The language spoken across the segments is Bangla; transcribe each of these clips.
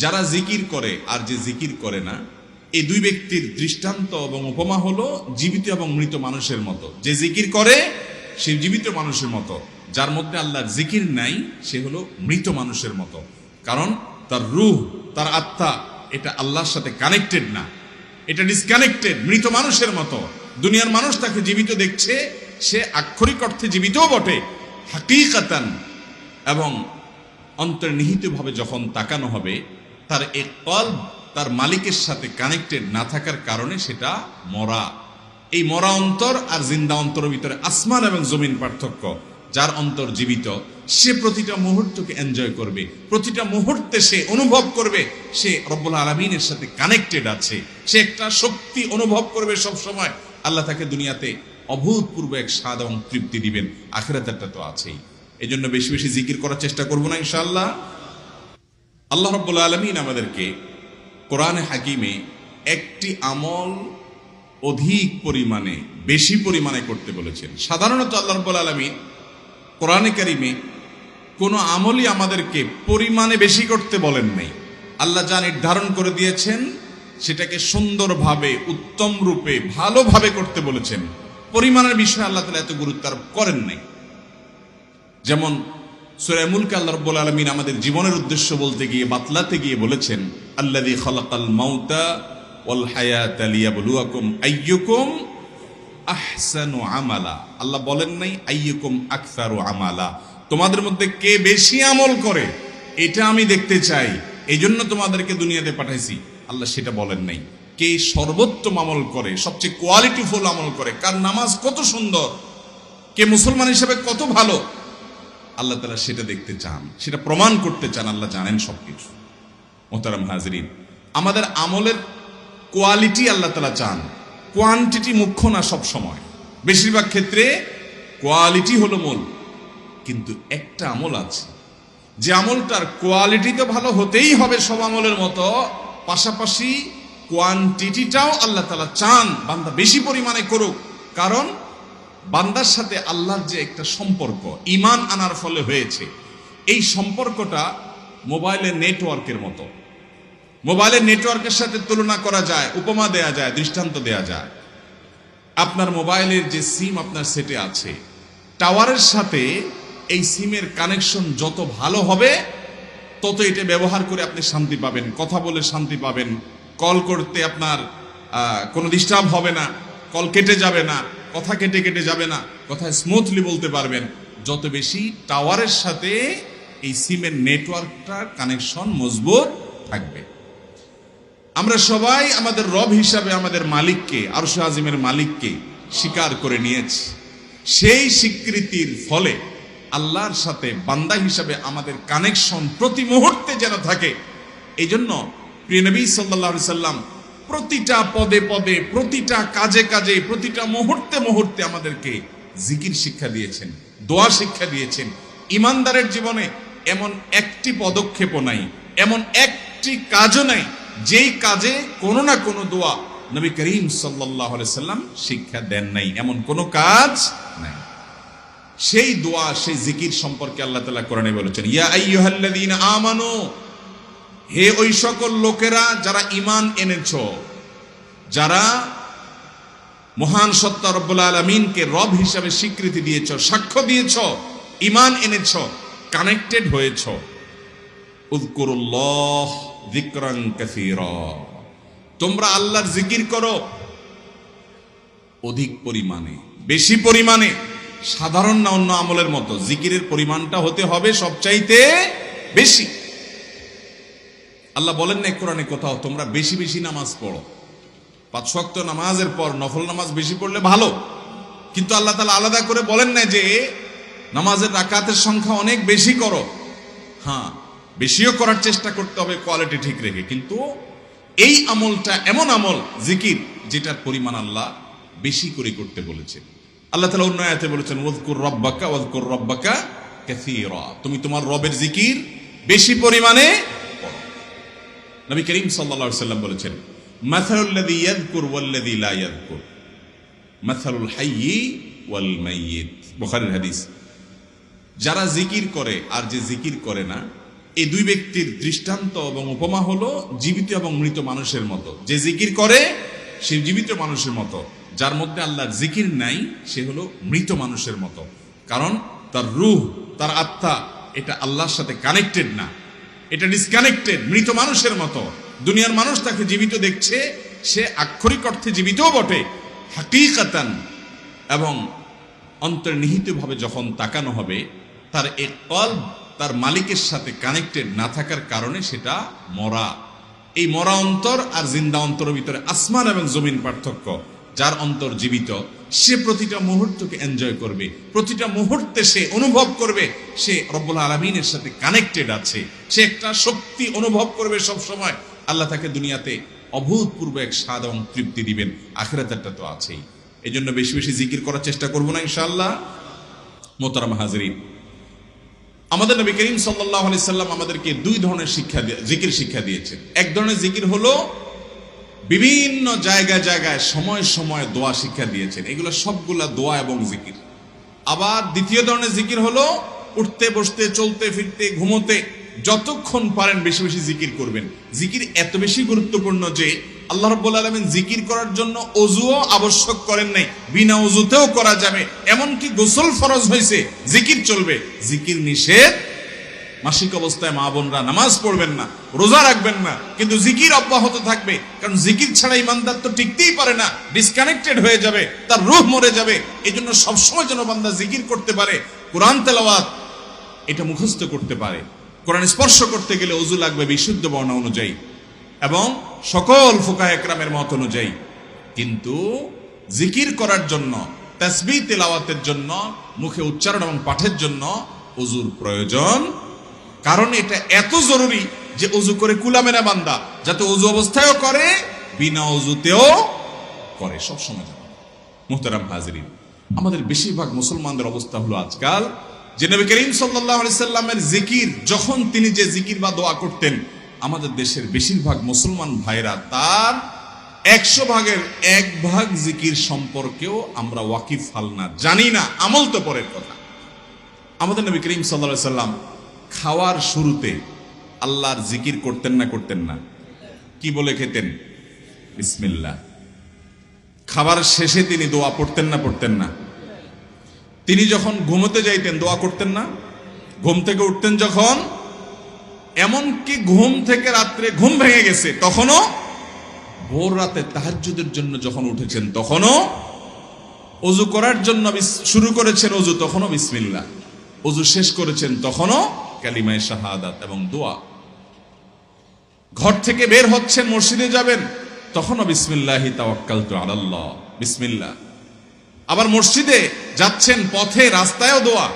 যারা জিকির করে আর যে জিকির করে না, এই দুই ব্যক্তির দৃষ্টান্ত এবং উপমা হলো জীবিত এবং মৃত মানুষের মতো। যে জিকির করে, সে জীবিত মানুষের মতো। যার মধ্যে আল্লাহর জিকির নাই, সে হলো মৃত মানুষের মতো। কারণ তার রুহ, তার আত্মা, এটা আল্লাহর সাথে কানেক্টেড না। এটা ডিসকানেক্টেড মৃত মানুষের মতো। দুনিয়ার মানুষ তাকে জীবিত দেখছে, সে আক্ষরিক অর্থে জীবিতও বটে। হাকিকাতান এবং অন্তর্নিহিতভাবে যখন তাকানো হবে তার এক কল্ব তার মালিকের সাথে কানেক্টেড না থাকার কারণে সেটা মরা। এই মরা অন্তর আর জিন্দা অন্তরের ভিতরে আসমান এবং জমিন পার্থক্য, যার অন্তর জীবিত, সে প্রতিটা মুহূর্তকে এনজয় করবে, প্রতিটা মুহূর্তে সে অনুভব করবে, সে রব্বুল আলমিনের সাথে কানেক্টেড আছে। সে একটা শক্তি অনুভব করবে সব সময় আল্লাহ তাকে দুনিয়াতে অভূতপূর্ব এক স্বাদ এবং তৃপ্তি দিবেন। আখেরাতেরটা তো আছেই। এই জন্য বেশি বেশি জিকির করার চেষ্টা করব না ইনশাআল্লাহ। আল্লাহ রব্বুল আলমিন আমাদেরকে কোরআনে হাকিমে একটি আমল অধিক পরিমাণে, বেশি পরিমাণে করতে বলেছেন। সাধারণত আল্লাহ রব্বুল আলমিন কোরআনে কারিমে কোনো আমলই আমাদেরকে পরিমাণে বেশি করতে বলেন নাই। আল্লাহ যা নির্ধারণ করে দিয়েছেন, সেটাকে সুন্দরভাবে, উত্তম রূপে, ভালোভাবে করতে বলেছেন। পরিমাণের বিষয়ে আল্লাহ তালা এত গুরুত্ব আরোপ করেন নাই। যেমন সুরাইমুলকে আল্লাহ রব্বুল আলমিন আমাদের জীবনের উদ্দেশ্য বলতে গিয়ে, বাতলাতে গিয়ে বলেছেন আল্লাদি খলাকাল মাউতা ওয়াল হায়াত লিয়াবলুয়াকুম আইয়ুকুম আহসানু আমালা। আল্লাহ বলেন নাই, আইয়ুকুম আকসারু আমালা। তোমাদের মধ্যে কে বেশি আমল করে, এটা আমি দেখতে চাই এই জন্য তোমাদেরকে দুনিয়াতে পাঠাইছি। আল্লাহ সেটা বলেন নাই। কে সর্বোত্তম আমল করে, সবচেয়ে কোয়ালিটিফুল আমল করে, কার নামাজ কত সুন্দর, কে মুসলমান হিসেবে কত ভালো আল্লাহ তালা সেটা দেখতে চান, সেটা প্রমাণ করতে চান, আল্লাহ জানেন সব কিছু মোতারাম হাজরিন, আমাদের আমলের কোয়ালিটি আল্লাহ তালা চান, কোয়ান্টিটি মুখ্য না সব সময়। বেশিরভাগ ক্ষেত্রে কোয়ালিটি হলো মূল, কিন্তু একটা আমল আছে। যে আমলটার কোয়ালিটি তো ভালো হতেই হবে সব আমলের মতো, পাশাপাশি কোয়ান্টিটিটাও আল্লাহ তালা চান, বান্দা বেশি পরিমাণে করুক। কারণ বান্দার সাথে আল্লাহর যে একটা সম্পর্ক ইমান আনার ফলে হয়েছে। এই সম্পর্কটা মোবাইলের নেটওয়ার্কের মতো। মোবাইলের নেটওয়ার্কের সাথে তুলনা করা যায়, উপমা দেয়া যায়, দৃষ্টান্ত দেয়া যায়। আপনার মোবাইলের যে সিম আপনার সেটে আছে, টাওয়ারের সাথে এই সিমের কানেকশন যত ভালো হবে, তত এটা ব্যবহার করে আপনি শান্তি পাবেন। কথা বলে শান্তি পাবেন। কল করতে আপনার কোনো ডিস্টার্ব হবে না, কল কেটে যাবে না। কথা কেটে কেটে যাবে না কথা স্মুথলি বলতে পারবেন। যত বেশি টাওয়ারের সাথে এই সিমের নেটওয়ার্কটার কানেকশন মজবুত থাকবে। আমরা সবাই আমাদের রব হিসাবে আমাদের মালিককে, আরশ আজিমের মালিককে স্বীকার করে নিয়েছি। সেই স্বীকৃতির ফলে আল্লাহর সাথে বান্দা হিসাবে আমাদের কানেকশন প্রতি মুহূর্তে যেন থাকে এই জন্য প্রিয় নবী সাল্লাহ সাল্লাম প্রতিটা পদে পদে, প্রতিটা কাজে কাজে, প্রতিটা মুহূর্তে মুহূর্তে আমাদেরকে জিকির শিক্ষা দিয়েছেন, দোয়া শিক্ষা দিয়েছেন। ইমানদারের জীবনে এমন একটি পদক্ষেপও নাই, এমন একটি কাজও নাই, যেই কাজে কোনো না কোনো দোয়া নবী করিম সাল্লাহ সাল্লাম শিক্ষা দেন নাই, এমন কোনো কাজ নাই। সেই দোয়া, সেই জিকির সম্পর্কে আল্লাহ তালা কোরআনে বলেছেন, ইয়া আমানু হে ওই সকল লোকেরা যারা ইমান এনেছ, যারা মহান সত্তা রব্বুল আলমিনকে রব হিসাবে স্বীকৃতি দিয়েছ, সাক্ষ্য দিয়েছ ইমান এনেছ কানেক্টেড হয়েছ। উযকুরুল্লাহ যিকরান কাসীরা। তোমরা আল্লাহর জিকির করো। অধিক পরিমাণে, বেশি পরিমাণে, সাধারণ না অন্য আমলের মতো, জিকিরের পরিমাণটা হতে হবে সবচাইতে বেশি। আল্লাহ বলেন না কোরআনে কোথাও তোমরা বেশি বেশি নামাজ পড়ো। পাঁচ শক্ত নামাজের পর নফল নামাজ বেশি পড়লে ভালো। কিন্তু আল্লাহ তালা আলাদা করে বলেন না যে নামাজের রাকাতের সংখ্যা অনেক বেশি করো। হ্যাঁ বেশিও করার চেষ্টা করতে হবে, কোয়ালিটি ঠিক রেখে। কিন্তু এই আমলটা এমন আমল, জিকির, যেটার পরিমাণ আল্লাহ বেশি করে করতে বলেছে। আল্লাহ তালা অন্য আয়াতে বলেছেন ওয়াজকুর রব্বাকা ওয়াজকুর রব্বাকা কাসীরা। তুমি তোমার রবের জিকির বেশি পরিমাণে নবী করিম সাল্লাল্লাহু সাল্লাম বলেছেন ওয়াল্লাযী লা হাইয়্যি ওয়াল যারা জিকির করে আর যে জিকির করে না, এই দুই ব্যক্তির দৃষ্টান্ত এবং উপমা হলো জীবিত এবং মৃত মানুষের মতো। যে জিকির করে, সে জীবিত মানুষের মতো। যার মধ্যে আল্লাহর জিকির নাই, সে হলো মৃত মানুষের মতো। কারণ তার রুহ, তার আত্মা, এটা আল্লাহর সাথে কানেক্টেড না। এটা ডিসকানেক্টেড মৃত মানুষের মতো। দুনিয়ার মানুষ তাকে জীবিত দেখছে, সে আক্ষরিক অর্থে জীবিতও বটে, হাকিকাতান। এবং অন্তর্নিহিতভাবে যখন তাকানো হবে, তার এ কল তার মালিকের সাথে কানেক্টেড না থাকার কারণে সেটা মরা। এই মরা অন্তর আর জিন্দা অন্তরের ভিতরে আসমান এবং জমিন পার্থক্য, যার অন্তর জীবিত সে প্রতিটা মুহূর্তকে এনজয় করবে। প্রতিটা মুহূর্তে সে অনুভব করবে, সে রব্বুল আলমিনের সাথে কানেক্টেড আছে। সে একটা শক্তি অনুভব করবে সব সময় আল্লাহ তাকে দুনিয়াতে অভূতপূর্ব এক স্বাদ এবং তৃপ্তি দিবেন। আখেরাতেরটা তো আছেই। এই জন্য বেশি বেশি জিকির করার চেষ্টা করব না ইনশাআল্লাহ। মোতারাম হাজরিন, আমাদের নবী করিম সাল্লাহ আলি সাল্লাম আমাদেরকে দুই ধরনের শিক্ষা জিকির শিক্ষা দিয়েছেন। এক ধরনের জিকির হলো বিভিন্ন জায়গায় জায়গায় সময় সময় দোয়া শিক্ষা দিয়েছেন। এগুলো সবগুলা দোয়া এবং জিকির। আবার দ্বিতীয় ধরনের জিকির হলো উঠতে, বসতে, চলতে, ফিরতে, ঘুমোতে, যতক্ষণ পারেন বেশি বেশি জিকির করবেন। জিকির এত বেশি গুরুত্বপূর্ণ যে আল্লাহ রব্বুল আলমিন জিকির করার জন্য অজুও আবশ্যক করেন নাই। বিনা অজুতেও করা যাবে। এমনকি গোসল ফরজ হয়েছে জিকির চলবে। জিকির নিষেধ মাসিক অবস্থায় মা বোনরা নামাজ পড়বেন না, রোজা রাখবেন না, কিন্তু জিকির অব্যাহত থাকবে। কারণ জিকির ছাড়া ইমানদার তো টিকতেই পারে না ডিসকানেক্টেড হয়ে যাবে, তার রুহ মরে যাবে। এই জন্য সবসময় যেন বান্দা জিকির করতে পারে, কোরআন তেলাওয়াত এটা মুখস্থ করতে পারে। কোরআন স্পর্শ করতে গেলে অজু লাগবে বিশুদ্ধ বর্ণ অনুযায়ী এবং সকল ফুকা একরামের মত অনুযায়ী। কিন্তু জিকির করার জন্য তাসবি তেলাওয়াতের জন্য, মুখে উচ্চারণ এবং পাঠের জন্য অজুর প্রয়োজন কারণ এটা এত জরুরি যে অজু করে কুলামেনা বান্দা যাতে অজু অবস্থায়ও করে, বিনা অজুতেও করে। সব সময় যেন মুহতারাম হাজরিন, আমাদের বেশিরভাগ মুসলমানদের অবস্থা হলো আজকাল যে নবী করিম সাল্লামের জিকির, যখন তিনি যে জিকির বা দোয়া করতেন, আমাদের দেশের বেশিরভাগ মুসলমান ভাইরা তার একশো ভাগের এক ভাগ জিকির সম্পর্কেও আমরা ওয়াকিফ হাল না, জানি না, আমল তো পরের কথা। আমাদের নবী করিম আলাইহি সাল্লাম খাওয়ার শুরুতে আল্লাহর জিকির করতেন না করতেন না। কি বলে খেতেন? বিসমিল্লাহ। খাবার শেষে তিনি দোয়া পড়তেন না পড়তেন না। তিনি যখন ঘুমোতে যাইতেন, দোয়া করতেন না? ঘুম থেকে উঠতেন যখন? এমনকি ঘুম থেকে রাত্রে ঘুম ভেঙে গেছে, তখনও? ভোর রাতে তাহাজ্জুদের জন্য যখন উঠেছেন, তখনও? অজু করার জন্য শুরু করেছেন অজু, তখনও বিসমিল্লাহ। অজু শেষ করেছেন, তখনও? কালিমায় শাহাদাত এবং দোয়া। ঘর থেকে বের হচ্ছেন, মসজিদে যাবেন, তখনও বিসমিল্লাহি তাওয়াক্কাল তু আলাল্লাহ, বিসমিল্লাহ। আবার মসজিদে যাচ্ছেন, পথে, রাস্তায়ও দোয়া।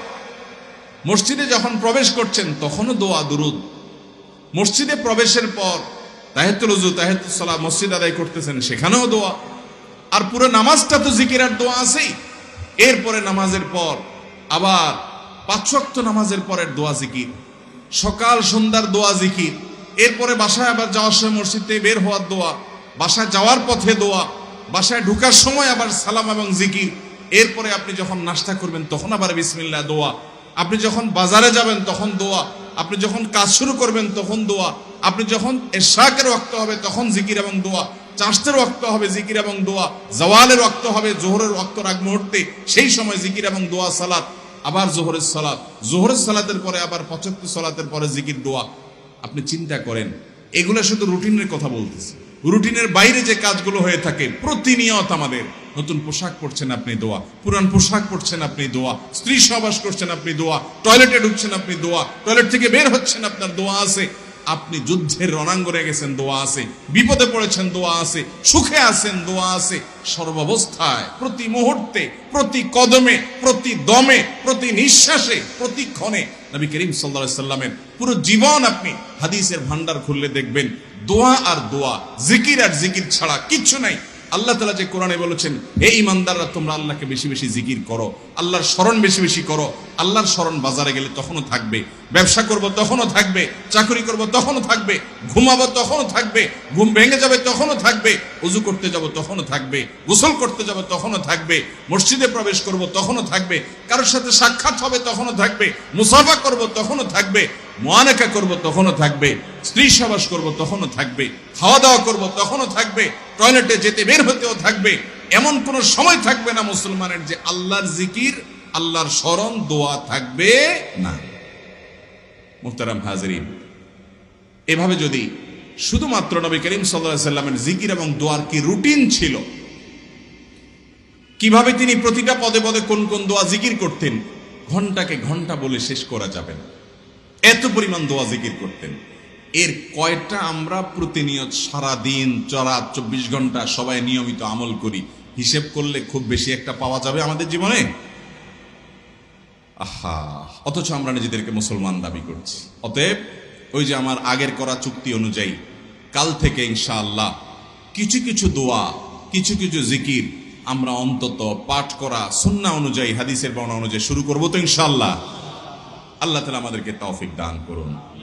মসজিদে যখন প্রবেশ করছেন, তখনও দোয়া, দুরুদ। মসজিদে প্রবেশের পর তাহেতুল উজু তাহেতুল সালাহ মসজিদ আদায় করতেছেন, সেখানেও দোয়া। আর পুরো নামাজটা তো জিকিরার দোয়া আছেই। এরপরে নামাজের পর আবার পাঁচশক্ত নামাজের পরের দোয়া জিকির, সকাল সন্ধ্যার দোয়া জিকির, এরপরে বাসায় আবার যাওয়ার সময় মসজিদ বের হওয়ার দোয়া, বাসায় যাওয়ার পথে দোয়া, বাসায় ঢুকার সময় আবার সালাম এবং জিকির। এরপরে আপনি যখন নাস্তা করবেন, তখন আবার বিসমিল্লাহ দোয়া। আপনি যখন বাজারে যাবেন, তখন দোয়া। আপনি যখন কাজ শুরু করবেন, তখন দোয়া। আপনি যখন এশাকের রক্ত হবে, তখন জিকির এবং দোয়া। চাষের রক্ত হবে, জিকির এবং দোয়া। জওয়ালের রক্ত হবে, জোহরের রক্ত আগ মুহূর্তে, সেই সময় জিকির এবং দোয়া, সালাত। আবার জোহরের সালাদ জোহরের সালাতের পরে আবার পঁচাত্তর সালাতের পরে জিকির, দোয়া। আপনি চিন্তা করেন, এগুলো শুধু রুটিনের কথা বলতেছে। রুটিনের বাইরে যে কাজগুলো হয়ে থাকে, প্রতিনিয়ত আমাদের। নতুন পোশাক পরছেন আপনি, দোয়া। পুরান পোশাক পরছেন আপনি, দোয়া। স্ত্রী সহবাস করছেন আপনি, দোয়া। টয়লেটে ঢুকছেন আপনি, দোয়া। টয়লেট থেকে বের হচ্ছেন, আপনার দোয়া আছে। আপনি যুদ্ধের রণাঙ্গনে গেছেন, দোয়া আছে। বিপদে পড়েছেন, দোয়া আছে। সুখে আছেন, দোয়া আছে। সর্বাবস্থায়, প্রতি মুহূর্তে, প্রতি কদমে, প্রতি দমে, প্রতি নিঃশ্বাসে, প্রতি ক্ষণে নবী করিম সাল্লা সাল্লামের পুরো জীবন আপনি হাদিসের ভান্ডার খুললে দেখবেন, দোয়া আর দোয়া, জিকির আর জিকির ছাড়া কিচ্ছু নাই। আল্লাহ তালা যে কোরআনে বলেছেন এই ইমানদাররা তোমরা আল্লাহকে বেশি বেশি জিকির করো আল্লাহর স্মরণ বেশি বেশি করো আল্লাহর স্মরণ বাজারে গেলে তখনও থাকবে ব্যবসা করব তখনও থাকবে চাকরি করব তখনও থাকবে ঘুমাবো তখনও থাকবে ঘুম ভেঙে যাবে তখনও থাকবে উজু করতে যাব তখনও থাকবে গোসল করতে যাব তখনও থাকবে মসজিদে প্রবেশ করব তখনও থাকবে কারোর সাথে সাক্ষাৎ হবে তখনও থাকবে মুসাফা করব তখনও থাকবে মোয়ানেকা করব তখনও থাকবে স্ত্রী সবাস করব তখনও থাকবে খাওয়া দাওয়া করব তখনও থাকবে টয়লেটে যেতে বের হতেও থাকবে, এমন কোন সময় থাকবে না মুসলমানের যে আল্লাহর জিকির, আল্লাহর স্মরণ, দোয়া থাকবে না। মুহতারাম হাজরিন, এভাবে যদি শুধুমাত্র নবী করিম সাল্লাহ সাল্লামের জিকির এবং দোয়ার কি রুটিন ছিল? কীভাবে তিনি প্রতিটা পদে পদে কোন কোন দোয়া জিকির করতেন? ঘন্টাকে ঘণ্টা বলে শেষ করা যাবে না। এত পরিমাণ দোয়া জিকির করতেন। এর কয়টা আমরা প্রতিনিয়ত সারা দিন চড়া চব্বিশ ঘণ্টা সবাই নিয়মিত আমল করি, হিসেব করলে খুব বেশি একটা পাওয়া যাবে আমাদের জীবনে? আহা, অথচ আমরা নিজেদেরকে মুসলমান দাবি করছি। অতএব, ওই যে আমার আগের করা চুক্তি অনুযায়ী, কাল থেকে ইনশাআল্লাহ কিছু কিছু দোয়া, কিছু কিছু জিকির আমরা অন্তত পাঠ করা সুন্না অনুযায়ী, হাদিসের বর্ণনা অনুযায়ী শুরু করব তো ইনশাআল্লাহ। আল্লাহ তালা আমাদেরকে তৌফিক দান করুন।